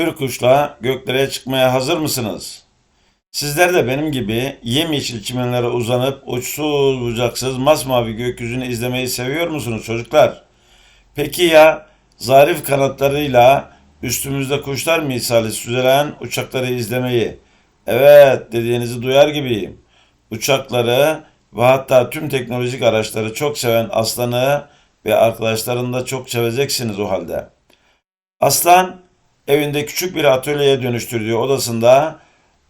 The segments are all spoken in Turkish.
Hürkuş'la göklere çıkmaya hazır mısınız? Sizler de benim gibi yemyeşil çimenlere uzanıp uçsuz bucaksız masmavi gökyüzünü izlemeyi seviyor musunuz çocuklar? Peki ya zarif kanatlarıyla üstümüzde kuşlar misali süzülen uçakları izlemeyi? Evet dediğinizi duyar gibiyim. Uçakları ve hatta tüm teknolojik araçları çok seven Aslan'ı ve arkadaşlarını da çok seveceksiniz o halde. Aslan evinde küçük bir atölyeye dönüştürdüğü odasında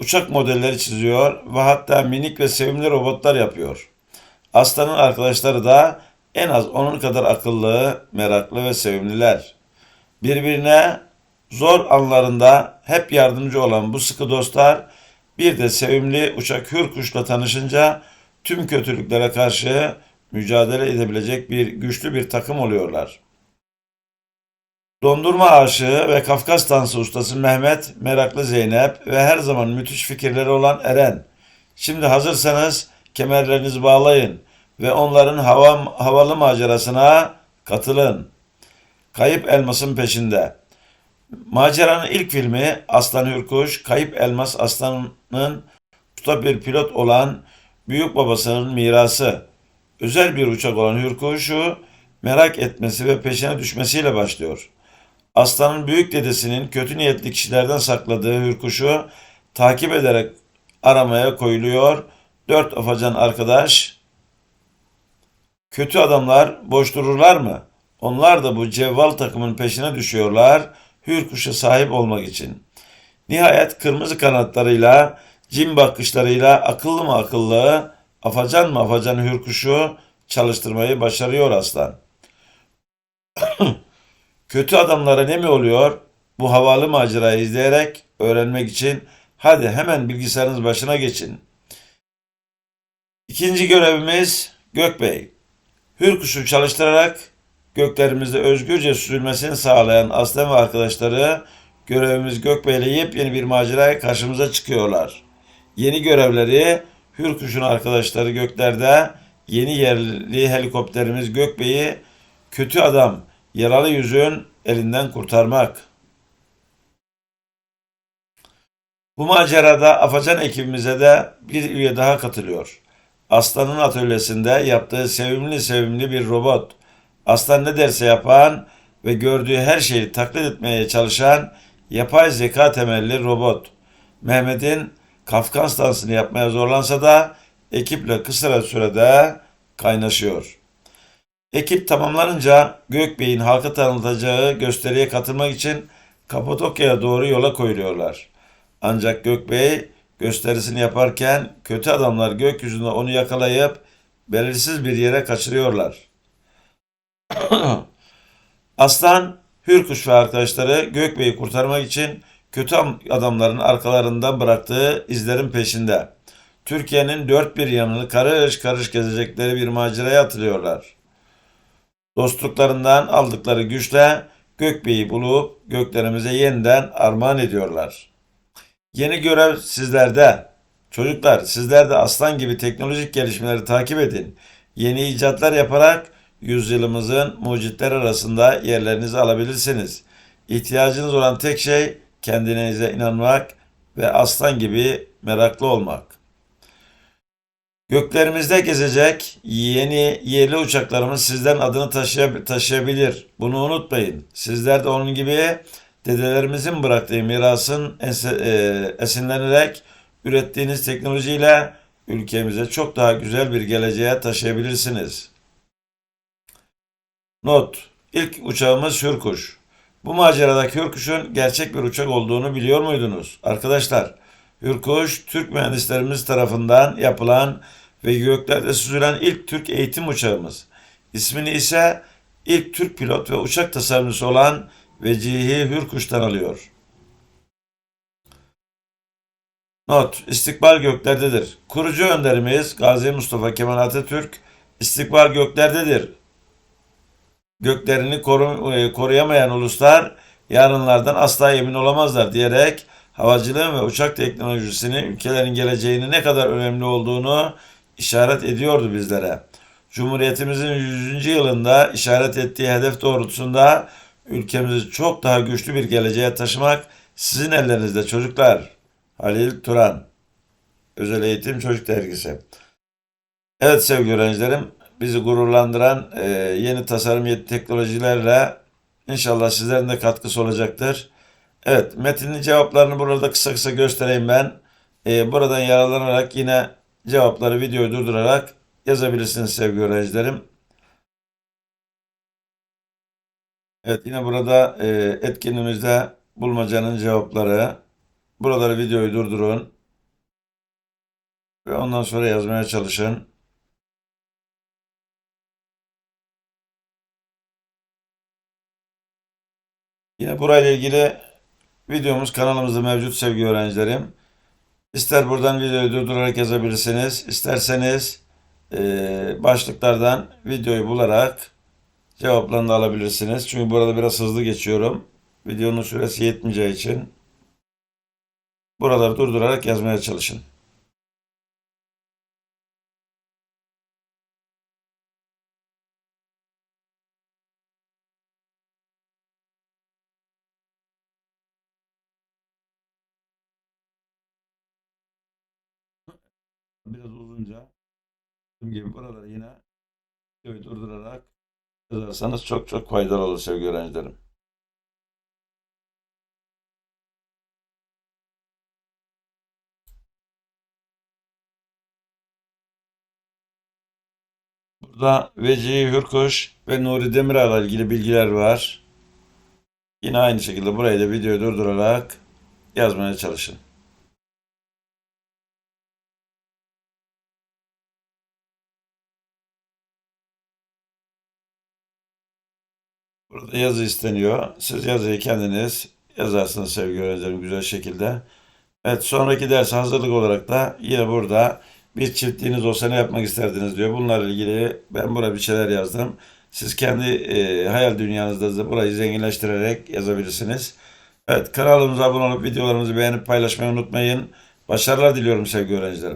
uçak modelleri çiziyor ve hatta minik ve sevimli robotlar yapıyor. Aslan'ın arkadaşları da en az onun kadar akıllı, meraklı ve sevimliler. Birbirine zor anlarında hep yardımcı olan bu sıkı dostlar bir de sevimli uçak Hürkuş'la tanışınca tüm kötülüklere karşı mücadele edebilecek bir güçlü bir takım oluyorlar. Dondurma aşığı ve Kafkas dansı ustası Mehmet, meraklı Zeynep ve her zaman müthiş fikirleri olan Eren. Şimdi hazırsanız kemerlerinizi bağlayın ve onların hava, havalı macerasına katılın. Kayıp Elmas'ın peşinde. Maceranın ilk filmi Aslan Hürkuş, Kayıp Elmas Aslan'ın usta bir pilot olan büyük babasının mirası. Özel bir uçak olan Hürkuş'u merak etmesi ve peşine düşmesiyle başlıyor. Aslanın büyük dedesinin kötü niyetli kişilerden sakladığı Hürkuş'u takip ederek aramaya koyuluyor. Dört afacan arkadaş kötü adamlar boş dururlar mı? Onlar da bu cevval takımın peşine düşüyorlar Hürkuş'a sahip olmak için. Nihayet kırmızı kanatlarıyla, cin bakışlarıyla akıllı mı akıllı, afacan mı afacan Hürkuş'u çalıştırmayı başarıyor aslan. Kötü adamlara ne mi oluyor? Bu havalı macerayı izleyerek öğrenmek için hadi hemen bilgisayarınız başına geçin. İkinci görevimiz Gökbey. Hürkuş'u çalıştırarak göklerimizde özgürce süzülmesini sağlayan Aslan ve arkadaşları görevimiz Gökbey ile yepyeni bir maceraya karşımıza çıkıyorlar. Yeni görevleri Hürkuş'un arkadaşları göklerde yeni yerli helikopterimiz Gökbey'i kötü adam yaralı yüzün elinden kurtarmak. Bu macerada Afacan ekibimize de bir üye daha katılıyor. Aslan'ın atölyesinde yaptığı sevimli sevimli bir robot. Aslan ne derse yapan ve gördüğü her şeyi taklit etmeye çalışan yapay zeka temelli robot. Mehmet'in Kafkas dansını yapmaya zorlansa da ekiple kısa sürede kaynaşıyor. Ekip tamamlanınca Gökbey'in halka tanıtacağı gösteriye katılmak için Kapadokya'ya doğru yola koyuluyorlar. Ancak Gökbey gösterisini yaparken kötü adamlar gökyüzünde onu yakalayıp belirsiz bir yere kaçırıyorlar. Aslan, Hürkuş ve arkadaşları Gökbey'i kurtarmak için kötü adamların arkalarından bıraktığı izlerin peşinde. Türkiye'nin dört bir yanını karış karış gezecekleri bir maceraya atılıyorlar. Dostluklarından aldıkları güçle Gökbey'i bulup göklerimize yeniden armağan ediyorlar. Yeni görev sizlerde. Çocuklar sizler de aslan gibi teknolojik gelişmeleri takip edin. Yeni icatlar yaparak yüzyılımızın mucitler arasında yerlerinizi alabilirsiniz. İhtiyacınız olan tek şey kendinize inanmak ve aslan gibi meraklı olmak. Göklerimizde gezecek yeni yerli uçaklarımız sizden adını taşıya- taşıyabilir. Bunu unutmayın. Sizler de onun gibi dedelerimizin bıraktığı mirasın e, esinlenerek ürettiğiniz teknolojiyle ülkemize çok daha güzel bir geleceğe taşıyabilirsiniz. Not. İlk uçağımız Hürkuş. Bu maceradaki Hürkuş'un gerçek bir uçak olduğunu biliyor muydunuz? Arkadaşlar, Hürkuş, Türk mühendislerimiz tarafından yapılan ve göklerde süzülen ilk Türk eğitim uçağımız. İsmini ise ilk Türk pilot ve uçak tasarımcısı olan Vecihi Hürkuş'tan alıyor. Not, istikbal göklerdedir. Kurucu önderimiz Gazi Mustafa Kemal Atatürk, istikbal göklerdedir. Göklerini koru- e, koruyamayan uluslar yarınlardan asla emin olamazlar diyerek havacılığın ve uçak teknolojisinin ülkelerin geleceğinin ne kadar önemli olduğunu işaret ediyordu bizlere. Cumhuriyetimizin 100. yılında işaret ettiği hedef doğrultusunda ülkemizi çok daha güçlü bir geleceğe taşımak Sizin ellerinizde çocuklar. Halil Turan. Özel Eğitim Çocuk Dergisi. Evet sevgili öğrencilerim, bizi gururlandıran e, yeni tasarım yeni teknolojilerle inşallah sizlerin de katkısı olacaktır. Evet, metinli cevaplarını burada kısa kısa göstereyim ben. E, buradan yararlanarak yine cevapları videoyu durdurarak yazabilirsiniz sevgili öğrencilerim. Evet, yine burada e, etkinliğimizde bulmacanın cevapları. Buraları videoyu durdurun ve ondan sonra yazmaya çalışın. Yine burayla ilgili videomuz kanalımızda mevcut sevgili öğrencilerim. İster buradan videoyu durdurarak yazabilirsiniz, isterseniz eee, başlıklardan videoyu bularak cevaplarını da alabilirsiniz. Çünkü burada biraz hızlı geçiyorum. Videonun süresi yetmeyeceği için buraları durdurarak yazmaya çalışın. Biraz uzunca dediğim gibi buraları yine videoyu durdurarak yazarsanız çok çok faydalı olur sevgili öğrencilerim. Burada Vecihi Hürkuş ve Nuri Demirağ'la ilgili bilgiler var. Yine aynı şekilde burayı da videoyu durdurarak yazmaya çalışın. Burada yazı isteniyor. Siz yazıyı kendiniz yazarsınız sevgili öğrencilerim güzel şekilde. Evet sonraki ders hazırlık olarak da yine burada bir çiftliğiniz olsa ne yapmak isterdiniz diyor. Bunlarla ilgili ben buraya bir şeyler yazdım. Siz kendi e, hayal dünyanızda da burayı zenginleştirerek yazabilirsiniz. Evet kanalımıza abone olup videolarımızı beğenip paylaşmayı unutmayın. Başarılar diliyorum sevgili öğrencilerim.